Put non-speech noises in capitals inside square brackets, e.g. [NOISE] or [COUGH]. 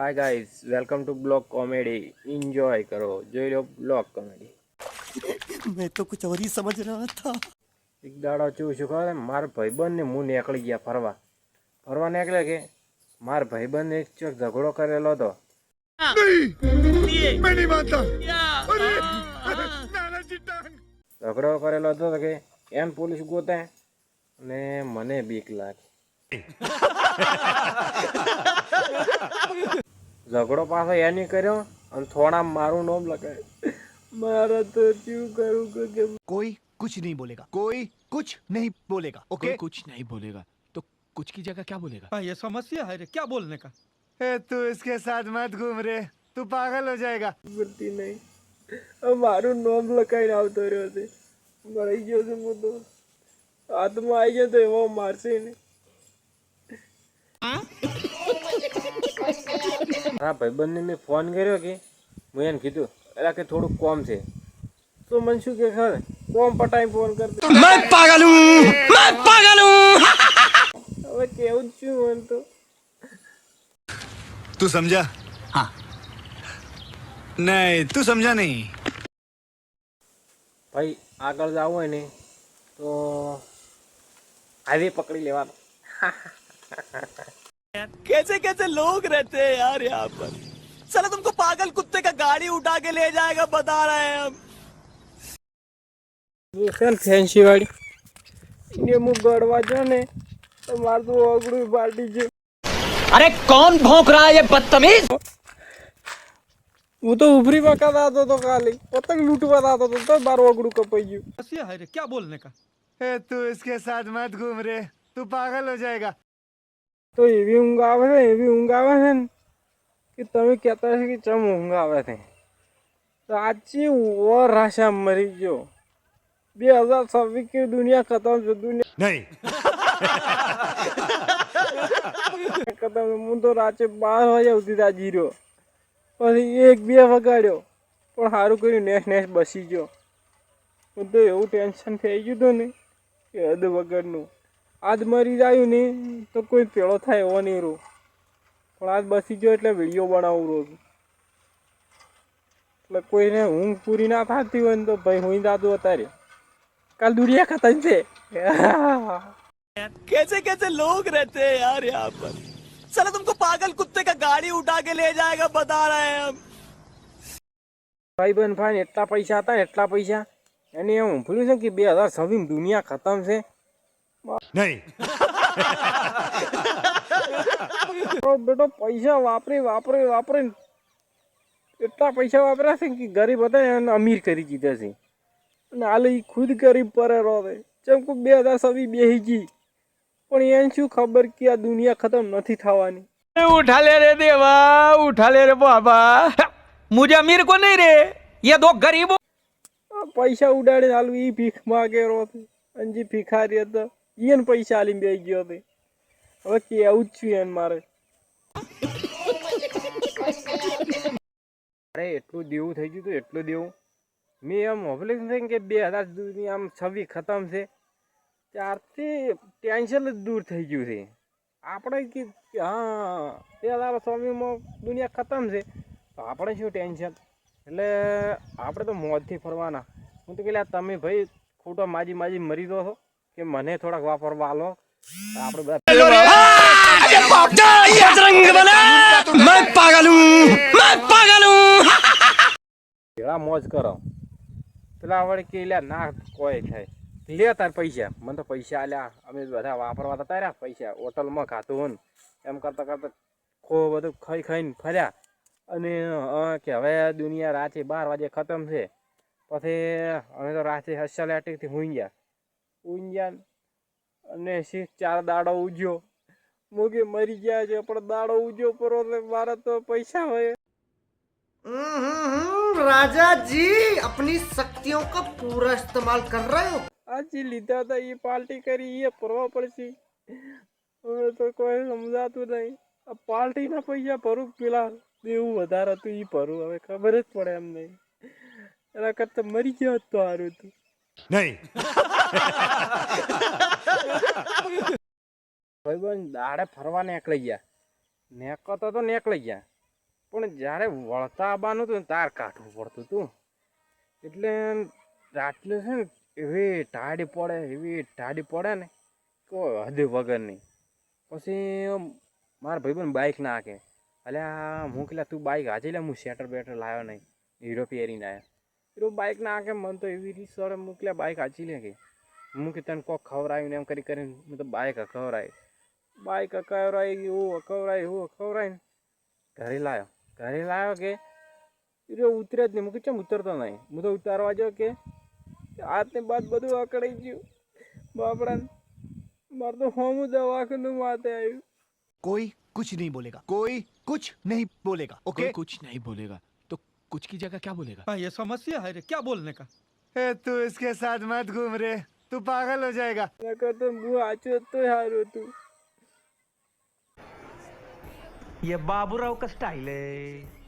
Hi guys welcome to block comedy enjoy કરો. જોઈ લો block comedy મેં તો કુછ ઓર ही સમજ રહા થા એક દાડો ચૂ શું ખબર માર ભાઈબંધ ને હું નીકળી ગયા ફરવા. ફરવા નીકળ્યા કે? માર ભાઈબંધ એક ચોક ઝઘડો કરેલો હતો. ઝઘડો કરેલો હતો કે એમ પોલીસ ગોતે અને મને બીક લાગે. [LAUGHS] ઝઘડો પાછો એની કર્યો અને થોડા મારું નામ લગાવ્યું મારે તો શું કરું કે कोई कुछ नहीं बोलेगा कोई कुछ नहीं बोलेगा कोई ओके कुछ नहीं बोलेगा तो कुछ की जगह क्या बोलेगा हाँ ये समस्या है रे क्या बोलने का तू इसके साथ मत घूम रे तू पागल हो जाएगा બોલતી નહીં હવે મારું નામ લખાઈને આવતો રહ્યો છે મળી ગયો છે હું તો હાથમાં આવી ગયો તો એવો મારશે ને મારા ભાઈબંધને મેં ફોન કર્યો કે મેં એને કીધું એટલે કે થોડુંક કોમ છે. તો મને શું કે ખબર? કોમ પટાઈ ફોન કરતો. હવે કેવું જ છું મને તો. તું સમજા? હા નહીં તું સમજા નહીં. ભાઈ આગળ જવું હોય ને તો હાઈવે પકડી લેવાનો. [LAUGHS] कैसे कैसे लोग रहते हैं यार यहाँ पर साला तुमको पागल कुत्ते का गाड़ी उठा के ले जाएगा बता रहे हैं हम છે ને ફેન્સી વાળી ને હું ગળવા જો ને તો મારું તો ઓગળું બાટી છે अरे कौन भौंक रहा है ये बदतमीज હું તો ઉભરી વખત આવતો હતો ખાલી પતંગ લૂંટવા આવતો હતો તો મારું ઓગળું કપાઈ ગયું समस्या है रे क्या बोलने का तू इसके साथ मत घूम रे तू पागल हो जाएगा તો એવી ઊંઘ આવે છે એવી ઊંઘ આવે છે ને કે તમે કહેતા છો કે ચમ ઊંઘ આવે છે. સાચી ઓર રાશા મરી ગયો. બે હજાર છવ્વીસ કે દુનિયા ખતમ છે દુનિયા નહીં. ખતમ હું તો રાતે બાર વાગ્યા સુધી ત્યાં જીર્યો. પછી એક બે વગાડ્યો. પણ સારું કર્યું નેસ નેસ બસી ગયો. હું તો એવું ટેન્શન થઈ ગયું હતું ને કે હદ વગરનું. આજ મરી જાય ને તો કોઈ પેળો થાય એવો નહીં રહું પણ આજ બસી ગયો એટલે વિડીયો બનાવું રોજ એટલે કોઈને ઊંઘ પૂરી ના થતી હોય ને તો ભાઈ હું દાદુ અત્યારે કાલ દુનિયા ખતમ છે [LAUGHS] कैसे कैसे लोग रहते हैं यार यहाँ पर साला तुमको पागल कुत्ते का गाड़ी उठा के ले जाएगा बता रहे हैं हम ભાઈ બહેન ભાઈ એટલા પૈસા હતા ને એટલા પૈસા એને એમ ઊંભળ્યું છે કે બે હજાર છવ્વીસ દુનિયા ખતમ છે નહીં. બેટો પૈસા વાપરી વાપરી વાપરીને એટલા પૈસા વાપર્યા છે કે ગરીબ હતા એને અમીર કરી દીધા છે. અને હાલ એ ખુદ ગરીબ પરે રોવે જેમ કે બે હજાર સવી બેહી ગઈ. પણ એને શું ખબર કે આ દુનિયા ખતમ નથી થવાની. ઉઠાલે રે દેવા ઉઠાલે રે બાબા. મુજે અમીર કો નહીં રે? એ દો ગરીબો પૈસા ઉડાડીને હાલ એ ભીખ માગે રો છે. અંજી ભિખારી હતા એને પૈસા આલીને બે ગયો તે હવે કેવું જ છું એને મારે. અરે, એટલું દેવું થઈ ગયું હતું એટલું દેવું. મેં એમ હોબલેક્સ થઈ કે બે હજાર દુનિયા આમ છવી ખતમ છે. ત્યારથી ટેન્શન જ દૂર થઈ ગયું છે. આપણે કે, હા, બે હજાર સ્વામીમાં દુનિયા ખતમ છે. તો આપણે શું ટેન્શન? એટલે આપણે તો મોજથી ફરવાના. હું તો કે તમે ભાઈ ખોટો માજી માજી મરી દો છો. કે મને થોડાક વાપરવા આલો. આપણે બધા મોજ કરો. પેલા વળી કે લે ના કોઈ થાય. લે તાર પૈસા. મને તો પૈસા આલ્યા. અમે બધા વાપરવા તો તાર્યા પૈસા હોટલમાં ખાતું હોય એમ કરતા કરતા ખૂબ બધું ખાઈ ખાઈને ફર્યા. અને કે હવે દુનિયા રાતે બાર વાગે ખતમ છે. પછી અમે તો રાતે હસ્યા લેટીકથી હોઈ ગયા. હુઈ ગયા અને શી ચાર દાડો ઉજ્યો મૂકી મરી ગયા છે પણ દાડો ઉજ્યો પરો તો મારા તો પૈસા હોય राजा जी अपनी शक्तियों का पूरा इस्तेमाल कर रहे हो આજે લીધા હતા એ પાર્ટી કરી એ ભરવા પડશે હવે તો કોઈ સમજાતું નહીં આ પાર્ટીના પૈસા ભરું કે પેલા દેવું વધારે હતું એ ભરું હવે ખબર જ પડે એમ નહીં એના કરતા મરી ગયો હોત તો સારું હતું नहीं ભાઈબંધ, દાડે ફરવા નીકળી ગયા. નેકતો તો નીકળી ગયા. પણ જ્યારે વળતા આવવાનું હતું તાર કાઢવું પડતું હતું. એટલે રાતલે છે ને એવી ટાડી પડે, એવી ટાડી પડે ને કોઈ હદ વગરની પછી મારા ભાઈ બાઇક નાખે. અલ્યા હું કેટલા તું બાઇક હાજી લે, હું શેટર બેટર લાવ્યો નહીં. હીરો પહેરીને આવ્યો પેલું બાઇક ના કે મન તો એવી રીત સરે મૂકલે બાઇક હાચી લે કે. હું કે તને કોક ખવરાયું ને એમ કરી કરીને મેં તો બાઇક અખવરાય બાઇક અકવરાય એવું અકવરાય એવું અકવરાય ને. ઘરે લાવ્યો ઘરે લાવ્યો કે એ ઉતરે જ નહીં. મૂકી ચમ ઉતરતો નહીં? હું તો ઉતારવા જો કે હાથને બાદ બધું અકળાઈ ગયું. બાપડાને મારે તો હોમું દવાખાનું માથે આવ્યું. કોઈ કુછ નહીં બોલેગા. કોઈ કુછ નહીં બોલેગા. ઓકે કુછ નહીં બોલેગા. कुछ की जगह क्या बोलेगा? ये समस्या है रे क्या बोलने का? ए, तू इसके साथ मत घूम रे तू पागल हो जाएगा। ये बाबूराव का स्टाइल है।